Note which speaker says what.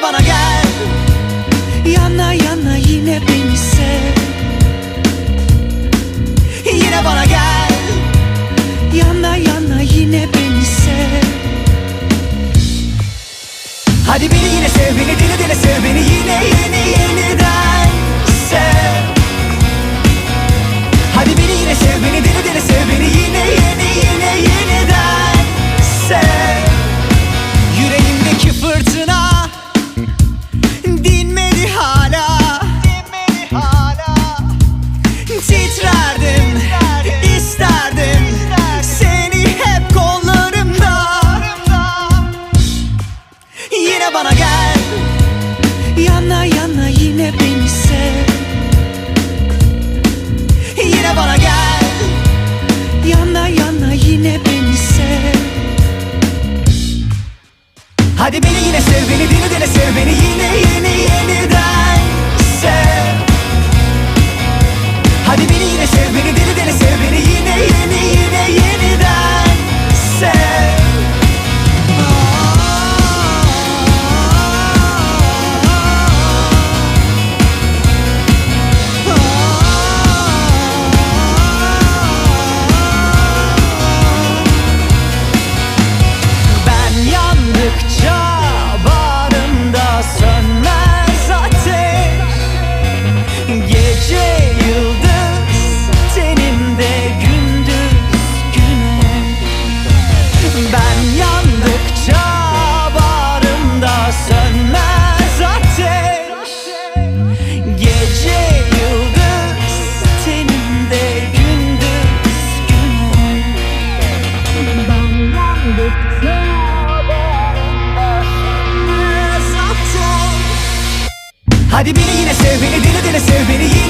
Speaker 1: da bana gel. Yana yana yine beni sev. Yine bana gel. Yana yana yine beni sev. Hadi beni yine sev beni neyse Yine bana gel. Yana yana yine beni sev. Hadi beni yine sev beni deli deli sev beni yine yeni yeniden Hadi beni yine sev beni deli deli sev beni yine